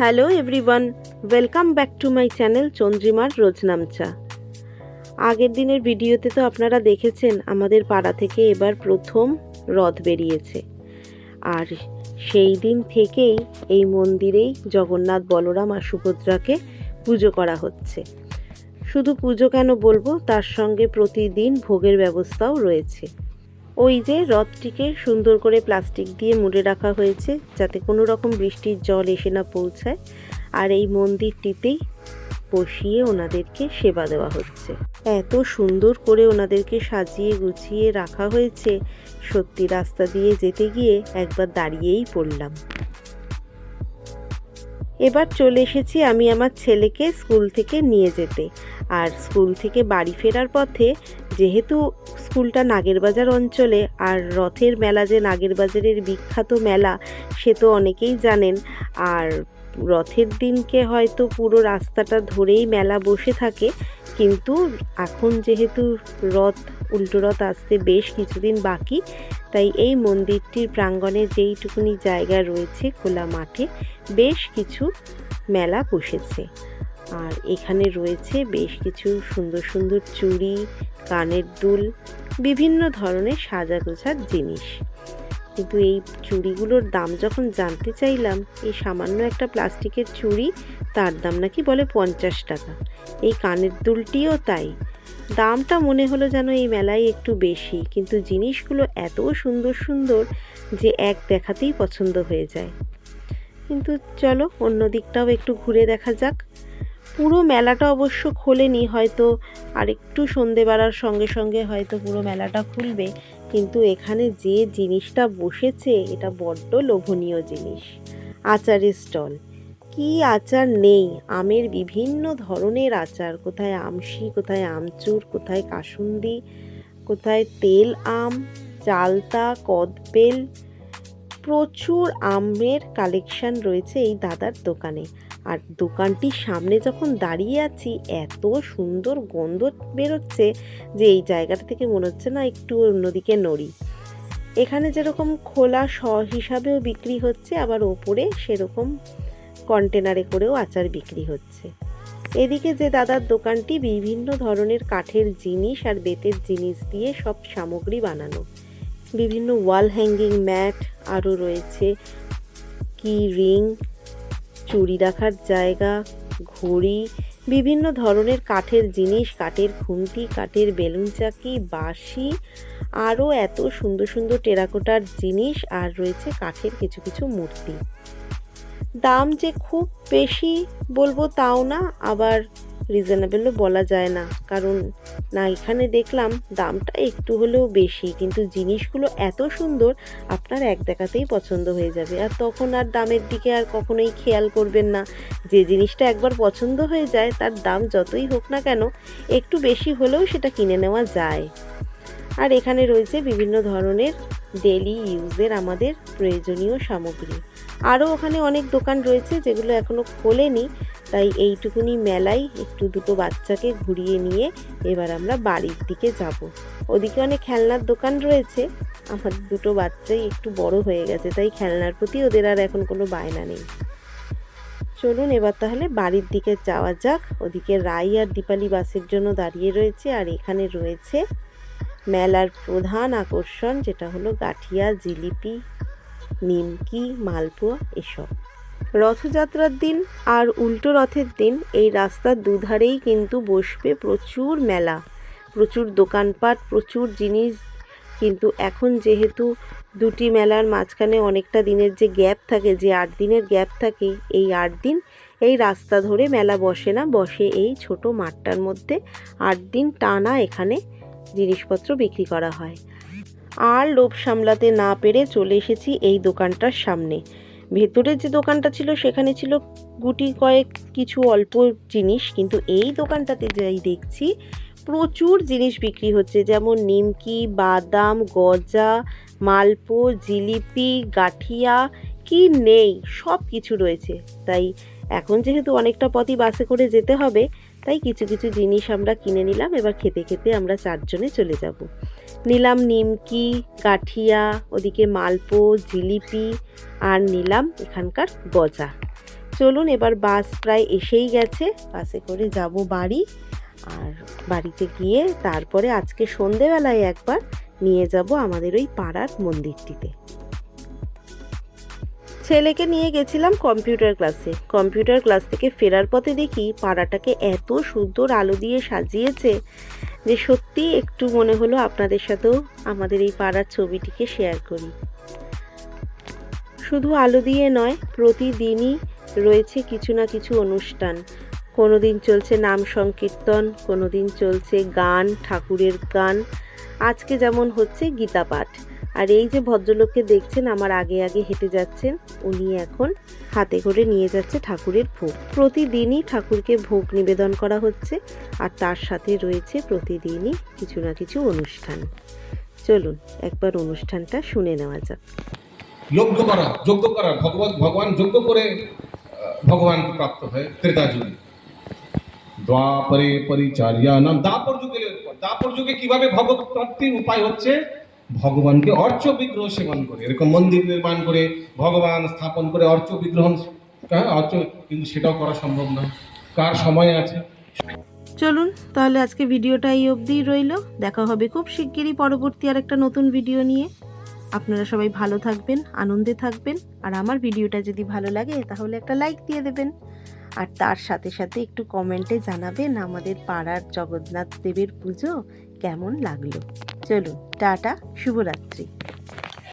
Hello everyone welcome back to my channel চন্দ্রিমার রোজনামচা আগের দিনের ভিডিওতে তো আপনারা দেখেছেন, আমাদের পাড়া থেকে এবার প্রথম রথ বেরিয়েছে। আর সেই দিন থেকেই এই মন্দিরেই জগন্নাথ বলরাম আর সুভদ্রাকে পুজো করা হচ্ছে। শুধু পুজো কেন বলব, তার সঙ্গে প্রতিদিন ভোগের ব্যবস্থাও রয়েছে। ওই যে রথটিকে সুন্দর করে প্লাস্টিক দিয়ে মুড়ে রাখা হয়েছে যাতে কোনো রকম বৃষ্টির জল এসে না পৌঁছায়। আর এই মন্দিরটিতেই বসিয়ে ওনাদেরকে সেবা দেওয়া হচ্ছে। এত সুন্দর করে ওনাদেরকে সাজিয়ে গুছিয়ে রাখা হয়েছে। সত্যি রাস্তা দিয়ে যেতে গিয়ে একবার দাঁড়িয়েই পড়লাম। এবার চলে এসেছি আমি আমার ছেলেকে স্কুল থেকে নিয়ে যেতে। আর স্কুল থেকে বাড়ি ফেরার পথে যেহেতু স্কুলটা নাগেরবাজার অঞ্চলে আর রথের মেলা যে নাগেরবাজারের বিখ্যাত মেলা, সে তো অনেকেই জানেন। আর রথের দিনকে হয়তো পুরো রাস্তাটা ধরেই মেলা বসে থাকে। কিন্তু এখন যেহেতু রথ, উল্টো রথ আসতে বেশ কিছুদিন বাকি, তাই এই মন্দিরটির প্রাঙ্গণে যেইটুকুনি জায়গা রয়েছে খোলা মাঠে, বেশ কিছু মেলা বসেছে। আর এখানে রয়েছে বেশ কিছু সুন্দর সুন্দর চুড়ি, কানের দুল, বিভিন্ন ধরনের সাজা গোছার জিনিস। কিন্তু এই চুড়িগুলোর দাম যখন জানতে চাইলাম, এই সামান্য একটা প্লাস্টিকের চুড়ি, তার দাম নাকি বলে পঞ্চাশ টাকা। এই কানের দুলটিও তাই। দামটা মনে হলো যেন এই মেলায় একটু বেশি, কিন্তু জিনিসগুলো এত সুন্দর সুন্দর যে এক দেখাতেই পছন্দ হয়ে যায়। কিন্তু চলো, অন্য দিকটাও একটু ঘুরে দেখা যাক। পুরো মেলাটা অবশ্য খোলেনি, হয়তো আরেকটু সন্ধে বাড়ার সঙ্গে সঙ্গে হয়তো পুরো মেলাটা খুলবে, কিন্তু এখানে যে জিনিসটা বসেছে, এটা বড্ড লোভনীয় জিনিস। আচারের স্টল। কি আচার নেই? আমের বিভিন্ন ধরনের আচার। কোথায় আমশি, কোথায় আমচুর, কোথায় কাসুন্দি, কোথায় তেল আম, চালতা, কদবেল। প্রচুর আমের কালেকশন রয়েছে এই দাদার দোকানে। আর দোকানটির সামনে যখন দাঁড়িয়ে আছি, এত সুন্দর গন্ধ বেরোচ্ছে যে এই জায়গাটা থেকে মনে হচ্ছে না একটু অন্যদিকে নড়ি। এখানে যেরকম খোলা স হিসাবেও বিক্রি হচ্ছে, আবার ওপরে সেরকম কন্টেনারে করেও আচার বিক্রি হচ্ছে। এদিকে যে দাদার দোকানটি বিভিন্ন ধরনের কাঠের জিনিস আর বেতের জিনিস দিয়ে সব সামগ্রী বানানো। বিভিন্ন ওয়াল হ্যাঙ্গিং ম্যাট আরও রয়েছে, কি রিং চুড়ি রাখার জায়গা, ঘড়ি, বিভিন্ন ধরনের কাঠের জিনিস, কাঠের খুন্তি, কাঠের বেলুন চাকি, বাঁশি, আরও এত সুন্দর সুন্দর টেরাকোটার জিনিস আর রয়েছে কাঠের কিছু কিছু মূর্তি। দাম যে খুব বেশি বলব তাও না, আবার রিজনেবলও বলা যায় না। কারণ, না, এখানে দেখলাম দামটা একটু হলেও বেশি, কিন্তু জিনিসগুলো এত সুন্দর, আপনার এক দেখাতেই পছন্দ হয়ে যাবে। আর তখন আর দামের দিকে আর কখনোই খেয়াল করবেন না। যে জিনিসটা একবার পছন্দ হয়ে যায়, তার দাম যতই হোক না কেন, একটু বেশি হলেও সেটা কিনে নেওয়া যায়। আর এখানে রয়েছে বিভিন্ন ধরনের ডেলি ইউজের আমাদের প্রয়োজনীয় সামগ্রী। আরও ওখানে অনেক দোকান রয়েছে যেগুলো এখনও খোলেনি। তাই এইটুকুনি মেলায় একটু দুটো বাচ্চাকে ঘুরিয়ে নিয়ে এবার আমরা বাড়ির দিকে যাব। ওদিকে অনেক খেলনার দোকান রয়েছে। আমার দুটো বাচ্চাই একটু বড় হয়ে গেছে, তাই খেলনার প্রতি ওদের আর এখন কোনো বায়না নেই। চলুন এবার তাহলে বাড়ির দিকে যাওয়া যাক। ওদিকে রাই আর দীপালি বাসের জন্য দাঁড়িয়ে রয়েছে আর এখানে রয়েছে মেলার প্রধান আকর্ষণ, যেটা হলো গাঠিয়া, জিলিপি, নিমকি, মালপোয়া, এসব। রথযাত্রার দিন আর উল্টো রথের দিন এই রাস্তার দুধারেই কিন্তু বসবে প্রচুর মেলা, প্রচুর দোকানপাট, প্রচুর জিনিস। কিন্তু এখন যেহেতু দুটি মেলার মাঝখানে অনেকটা দিনের যে গ্যাপ থাকে, যে আট দিনের গ্যাপ থাকে, এই আট দিন এই রাস্তা ধরে মেলা বসে না, বসে এই ছোট মাঠটার মধ্যে আট দিন টানা এখানে জিনিসপত্র বিক্রি করা হয়। আর লোভ সামলাতে না পেরে চলে এসেছি এই দোকানটার সামনে। ভেতরে যে দোকানটা ছিল সেখানে ছিল গুটি কয়েক কিছু অল্প জিনিস, কিন্তু এই দোকানটাতে যাই দেখছি প্রচুর জিনিস বিক্রি হচ্ছে, যেমন নিমকি, বাদাম, গজা, মালপো, জিলিপি, গাঠিয়া, কি নেই, সব কিছু রয়েছে। তাই এখন যেহেতু অনেকটা পথই বাসে করে যেতে হবে, তাই কিছু কিছু জিনিস আমরা কিনে নিলাম, এবার খেতে খেতে আমরা চারজনে চলে যাব। নিলাম নিমকি, গাঠিয়া, ওদিকে মালপো, জিলিপি আর নিলাম এখানকার গজা। চলুন এবার বাস প্রায় এসেই গেছে। বাসে করে যাব বাড়ি আর বাড়িতে গিয়ে তারপরে আজকে সন্ধেবেলায় একবার নিয়ে যাব আমাদের ওই পাড়ার মন্দিরটিতে। ছেলেকে নিয়ে গেছিলাম কম্পিউটার ক্লাসে। কম্পিউটার ক্লাস থেকে ফেরার পথে দেখি পাড়াটাকে এত সুন্দর আলো দিয়ে সাজিয়েছে যে সত্যি একটু মনে হলো আপনাদের সাথেও আমাদের এই পাড়ার ছবিটিকে শেয়ার করি। শুধু আলো দিয়ে নয়, প্রতিদিনই রয়েছে কিছু না কিছু অনুষ্ঠান। কোনো দিন চলছে নাম সংকীর্তন কোনো দিন চলছে গান, ঠাকুরের গান। আজকে যেমন হচ্ছে গীতা পাঠ আর এই যে ভদ্রলোককে দেখছেন আমার আগে আগে হেঁটে যাচ্ছেন উনি এখন হাতে করে নিয়ে যাচ্ছে ঠাকুরের ভোগ। প্রতিদিনই ঠাকুরকে ভোগ নিবেদন করা হচ্ছে আর তার সাথে রয়েছে প্রতিদিনই কিছু না কিছু অনুষ্ঠান। চলুন একবার অনুষ্ঠানটা শুনে নেওয়া যাক। যজ্ঞ করা যজ্ঞ করা। ভগবত ভগবান যজ্ঞ করে আহ, ভগবানকে প্রাপ্ত হয় ত্রেতা যুগে দ্বাপরে পরিচার্যা নাম যুগে। দাপর যুগে কীভাবে ভগবত প্রাপ্তির উপায় হচ্ছে? ভগবানকে অর্চ বিগ্রহ সেবন করে। এরকম মন্দির নির্মাণ করে, ভগবান স্থাপন করে অর্চ বিগ্রহ হ্যাঁ অর্চ, কিন্তু সেটাও করা সম্ভব না। কার সময় আছে? চলুন, তাহলে আজকে ভিডিওটা এই অবধিই রইল। দেখা হবে খুব শিগগিরই পরবর্তী আর একটা নতুন ভিডিও নিয়ে। আপনারা সবাই ভালো থাকবেন, আনন্দে থাকবেন, আর আমার ভিডিওটা যদি ভালো লাগে, তাহলে একটা লাইক দিয়ে দেবেন। আর তার সাথে সাথে একটু কমেন্টে জানাবেন আমাদের পাড়ার জগন্নাথ দেবের পুজো কেমন লাগল। চলুন টাটা শুভরাত্রি।